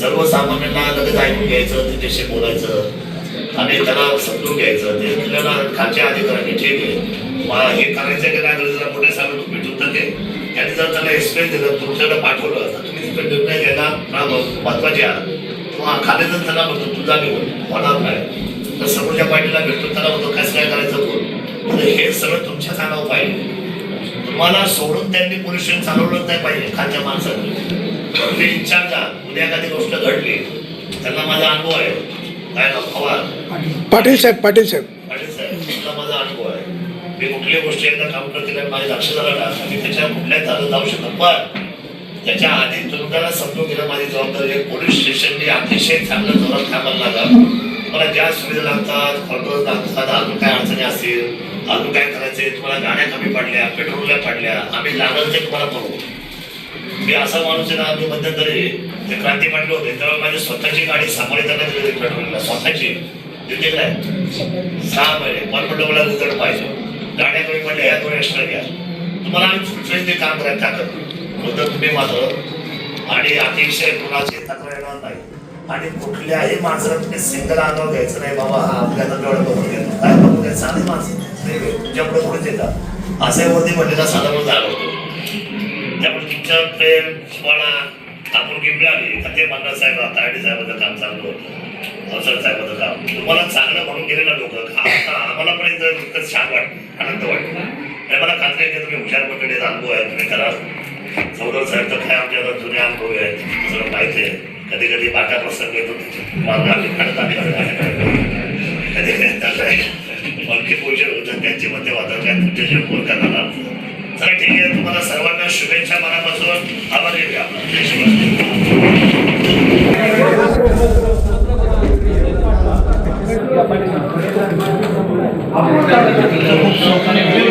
सर्वसामान्यांना लगेच ऐकून घ्यायचं त्याच्याशी बोलायचं. आणि त्याला समजून घ्यायचं. ते आपल्याला खालच्या अधिकाऱ्यांनी ठीक आहे. मला हे करायचं की नाही करायचं जरा मोठ्या साहेब भेटून तर ते. त्यांनी जर त्याला एक्सप्लेन दिलं तुमच्याकडे पाठवलं तर तुम्ही तिकडे निर्णय घ्यायला महत्त्वाचे आहात. किंवा खाली जर त्याला म्हणतो तुझा निवड होणार नाही तर समोरच्या पार्टीला भेटतो त्याला म्हणतो कसं काय करायचं बोल? तर हे सगळं तुमच्या कानावर पाहिजे तुम्हाला सोडून त्यांनी पोलीस स्टेशन चालवलं नाही पाहिजे खालच्या माणसाने. इन्चार्ज आहात उद्या एखादी गोष्ट घडली त्यांना माझा अनुभव आहे. काय ना पवार. पाटील साहेब पाटील साहेब. पाटील साहेब माझा अनुभव आहे. मी कुठलीही गोष्टी एकदा काम करते आणि माझे लक्ष झालं ना मी त्याच्या कुठल्याही चालत जाऊ शकत पण त्याच्या आधी तुम्हाला समजून घेणं माझी जबाबदारी आहे. पोलीस स्टेशनने अतिशय चांगलं जोरात कामाला लागा. तुम्हाला ज्या सुविधा लागतात क्वार्टर्स लागतात अजून काय अडचणी असतील? अजून काय करायचंय? तुम्हाला गाड्या कमी पडल्या पेट्रोलला पडल्या आम्ही लागल ते तुम्हाला करू मी असा माणूस आहे ना आम्ही मध्यंतरी ते क्रांती म्हटले होते तेव्हा माझी स्वतःची गाडी सामोरे त्यांना दिली होती पेट्रोलला. स्वतःची. दिली काय? सहा महिने. परमनंटला रिझल्ट पाहिजे. गाड्या कमी पडल्या या दोन एक्स्ट्रा घ्या. तुम्हाला आम्ही फुलफिल ते काम करायला टाकत होतं तुम्ही मात्र आणि अतिशय कुणाची तक्रार येणार नाही. आणि कुठल्याही माणसाला तुम्ही सिंगल अंगावर घ्यायचं नाही बाबा हा आपल्याला डोळा बघून घेतो काय बघून घ्यायचं? साधी माणसं तुमच्यापुढे पुढेच येतात असे वरती म्हणलेला साधा मुलगा होतो. त्यामुळे तुमचं प्रेम सोळा आपुलकी मिळाली. का ते म्हणणार साहेब तायडे साहेबाचं काम चांगलं होतं. अवसर साहेबाचं काम. तुम्हाला चांगलं म्हणून गेलेला लोक आम्हाला पण इथं इतकं छान वाटतं आनंद वाटतो. आणि मला खात्री आहे की तुम्ही हुशार मंडळीचा अनुभव आहे तुम्ही करा. चौधर साहेब तर काय आमच्या जुने अनुभव आहेत सगळं माहिती आहे. कधी कधी बाटा प्रसंग येतो मागं आम्ही काढत आले होतं त्यांचे मते वादळ काय तुमच्याशी चला ठीक आहे तुम्हाला सर्वांना शुभेच्छा मनापासून. आभार आहे आपला आपण